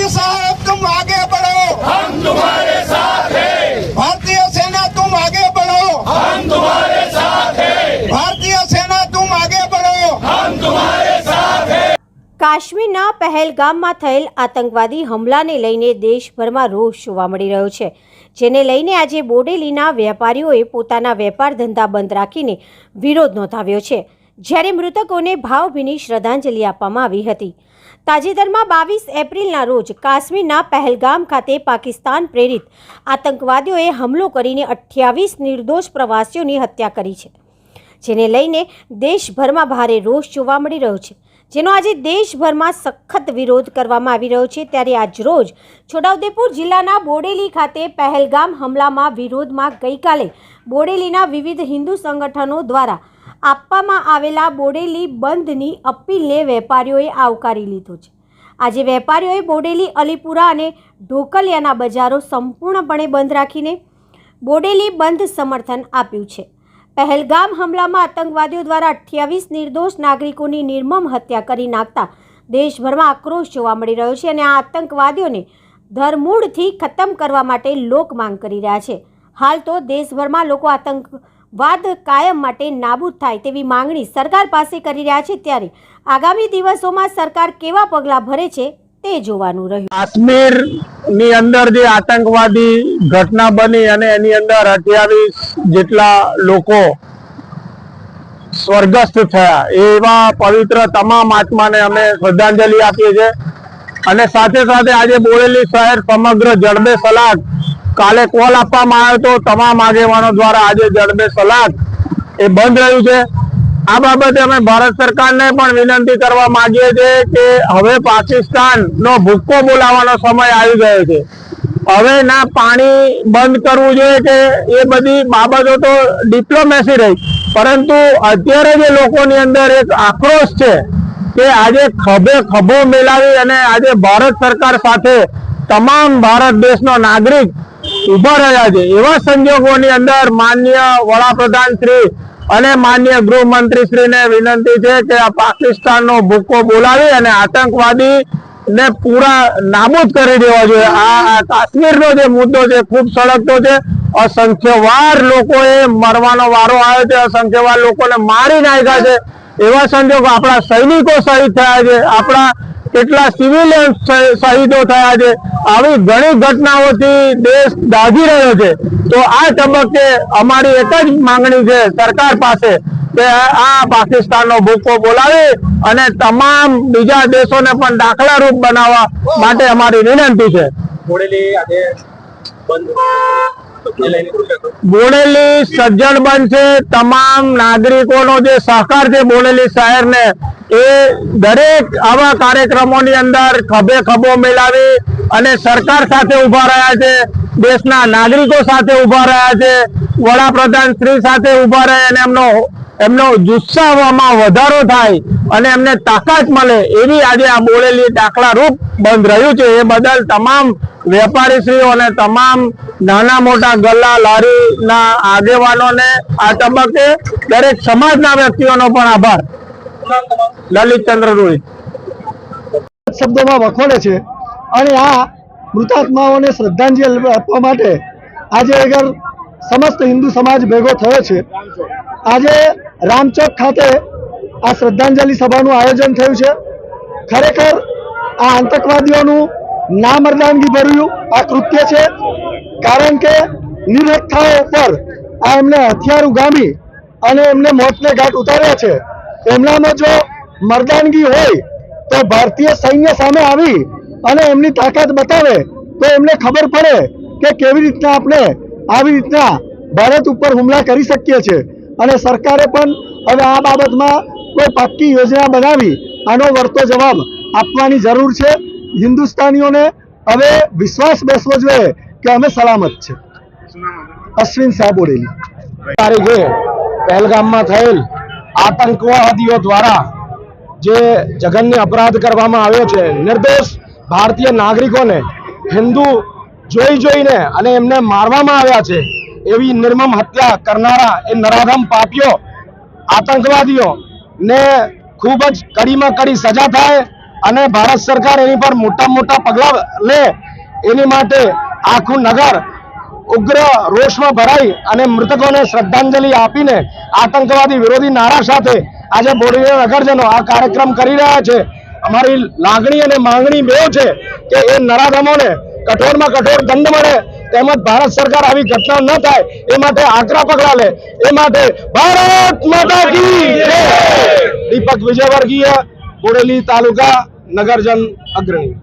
मोदी साहब तुम आगे बढ़ो। हम तुम्हारे साथ हैं। भारतीय सेना तुम आगे बढ़ो। हम तुम्हारे साथ हैं। ભારતીય સેના તુમ આગે બઢો હમ તુમ્હારે સાથ હૈ કાશ્મીરના પહેલગામમાં થયેલ આતંકવાદી હુમલાને લઈને દેશભરમાં રોષ જોવા મળી રહ્યો છે. જેને લઈને આજે બોડેલીના વેપારીઓએ પોતાના વેપાર ધંધા બંધ રાખીને વિરોધ નોંધાવ્યો છે. જ્યારે મૃતકોને ભાવભીની શ્રદ્ધાંજલિ આપવામાં આવી હતી. તાજેતરમાં બાવીસ એપ્રિલના રોજ કાશ્મીરના પહેલગામ ખાતે પાકિસ્તાન પ્રેરિત આતંકવાદીઓએ હુમલો કરીને અઠ્યાવીસ નિર્દોષ પ્રવાસીઓની હત્યા કરી છે, જેને લઈને દેશભરમાં ભારે રોષ જોવા મળી રહ્યો છે. જેનો આજે દેશભરમાં સખત વિરોધ કરવામાં આવી રહ્યો છે, ત્યારે આજરોજ છોટાઉદેપુર જિલ્લાના બોડેલી ખાતે પહેલગામ હુમલામાં વિરોધમાં ગઈકાલે બોડેલીના વિવિધ હિન્દુ સંગઠનો દ્વારા આપવામાં આવેલા બોડેલી બંધની અપીલને વેપારીઓએ આવકારી લીધો છે. આજે વેપારીઓએ બોડેલી, અલીપુરા અને ઢોકલિયાના બજારો સંપૂર્ણપણે બંધ રાખીને બોડેલી બંધ સમર્થન આપ્યું છે. પહેલગામ હમલામાં આતંકવાદીઓ દ્વારા અઠ્યાવીસ નિર્દોષ નાગરિકોની નિર્મમ હત્યા કરી નાખતા દેશભરમાં આક્રોશ જોવા મળી રહ્યો છે અને આ આતંકવાદીઓને ધરમૂળથી ખતમ કરવા માટે લોક માંગ કરી રહ્યા છે. હાલ તો દેશભરમાં લોકો આતંકવાદ કાયમ માટે નાબૂદ થાય તેવી માંગણી સરકાર પાસે કરી રહ્યા છે ત્યારે આગામી દિવસોમાં સરકાર કેવા પગલાં ભરે છે તે જોવાનું રહ્યું. કાશ્મીરની અંદર જે આતંકવાદી ઘટના બની અને એની અંદર અઠ્યાવીસ જેટલા લોકો સ્વર્ગસ્થ થયા, એવા પવિત્ર તમામ આત્માને અમે શ્રદ્ધાંજલિ આપીએ છીએ. અને સાથે સાથે આજે બોરેલી શહેર સમગ્ર જડબે સલાક કાલે કોલ આપવામાં આવ્યો તો તમામ આગેવાનો દ્વારા આજે જડબે સલાદ એ બંધ રહ્યું છે. આ બાબતે અમે ભારત સરકારને પણ વિનંતી કરવા માંગીએ છીએ કે હવે પાકિસ્તાન નો ભૂક્કો બોલાવવાનો સમય આવી ગયો છે. હવે ના પાણી બંધ કરવું જોઈએ કે એ બધી બાબતો તો ડિપ્લોમેસી રહી. પરંતુ અત્યારે જે લોકોની અંદર એક આક્રોશ છે કે આજે ખભે ખભો મેલાવી અને આજે ભારત સરકાર સાથે તમામ ભારત દેશનો નાગરિક ઊભા રહ્યા છે. એવા સંજોગોની અંદર માન્ય વડાપ્રધાન શ્રી અને માન્ય ગૃહમંત્રી શ્રીને વિનંતી છે કે આ પાકિસ્તાનનો ભૂકો બોલાવી અને આતંકવાદી ને પૂરા નાબૂદ કરી દેવા જોઈએ. આ કાશ્મીરનો જે મુદ્દો છે, ખૂબ સળગતો છે. અસંખ્ય વાર લોકોએ મરવાનો વારો આવ્યો છે. અસંખ્ય વાર લોકોને મારી નાખ્યા છે. એવા સંજોગો આપણા સૈનિકો શહીદ થયા છે. આપણા કેટલા સિવિલિયન શહીદો થયા છે. આવી ઘણી ઘટનાઓથી દેશ દાઝી રહ્યો છે. તો આ તબક્કે અમારી એક જ માંગણી છે સરકાર પાસે કે આ પાકિસ્તાનનો ભૂકો બોલાવી અને તમામ બીજા દેશોને પણ દાખલારૂપ બનાવવા માટે અમારી વિનંતી છે. બોડેલી સજ્જડ બંધ તમામ નાગરિકોનો જે સહકાર છે બોડેલી શહેરને, એ દરેક આવા કાર્યક્રમોની અંદર ખભે ખભો મેળવી અને સરકાર સાથે ઊભા રહ્યા છે, દેશના નાગરિકો સાથે ઊભા રહ્યા છે, વડાપ્રધાન શ્રી સાથે ઊભા રહે અને એમનો એમનો જુસ્સામાં વધારો થાય અને એમને તાકાત મળે એવી આજે આ બોલેલી દાખલા રૂપ બંધ રહ્યું છે. એ બદલ તમામ વેપારીશ્રીઓ અને તમામ નાના મોટા ગલ્લા લારીના આગેવાનોને આ તબક્કે દરેક સમાજના વ્યક્તિઓનો પણ આભાર. લલિત ચંદ્ર રોહિત શબ્દોમાં વખોડે છે અને આ મૃતાત્માઓને શ્રદ્ધાંજલિ આપવા માટે આજે અગર સમસ્ત હિન્દુ સમાજ ભેગો થયો છે. આજે રામચોક ખાતે આ શ્રદ્ધાંજલિ સભાનું આયોજન થયું છે. ખરેખર આ આતંકવાદીઓનું નામર્દાનગી ભર્યું આ કૃત્ય છે. કારણ કે નિરક્ષાઓ પર આ એમને હથિયાર ઉગામી અને એમને મોતને ઘાટ ઉતાર્યા છે. એમનામાં જો મર્દાનગી હોય તો ભારતીય સૈન્ય સામે આવી અને એમની તાકાત બતાવે તો એમને ખબર પડે કે કેવી રીતના આપણે આવી રીતના ભારત ઉપર હુમલા કરી શકીએ છીએ. અને સરકારે પણ હવે આ બાબતમાં કોઈ પાક્કી યોજના બનાવી આનો વળતો જવાબ આપવાની જરૂર છે. હિન્દુસ્તાનીઓને હવે વિશ્વાસ બેસવો જોઈએ કે અમે સલામત છે. અશ્વિન શાહ બોડેલી. તારીખે પહેલગામમાં થયેલ આતંકવાદીઓ દ્વારા જે જઘન્ય અપરાધ કરવામાં આવ્યો છે, નિર્દોષ ભારતીય નાગરિકોને હિન્દુ જોઈ જોઈને અને એમને મારવામાં આવ્યા છે, એવી નિર્મમ હત્યા કરનારા એ નરાધમ પાપીઓ આતંકવાદીઓ ને ખૂબ જ કડીમાં કડી સજા થાય અને ભારત સરકાર એની પર મોટા મોટા પગલાં લે એની માટે આખું નગર ઉગ્ર રોષમાં ભરાઈ અને મૃતકોને શ્રદ્ધાંજલિ આપીને આતંકવાદી વિરોધી નારા સાથે આજે બોડીના નગરજનો આ કાર્યક્રમ કરી રહ્યા છે અમારી લાગણી અને માંગણી બે છે કે એ નરાધમોને કઠોરમાં કઠોર દંડ મળે, તેમજ ભારત સરકાર આવી ઘટના ન થાય, એ માટે આકરા પગલા લે એ માટે ભારત માતા કી! દીપક વિજયવર્ગીય બોડેલી તાલુકા નગરજન અગ્રણી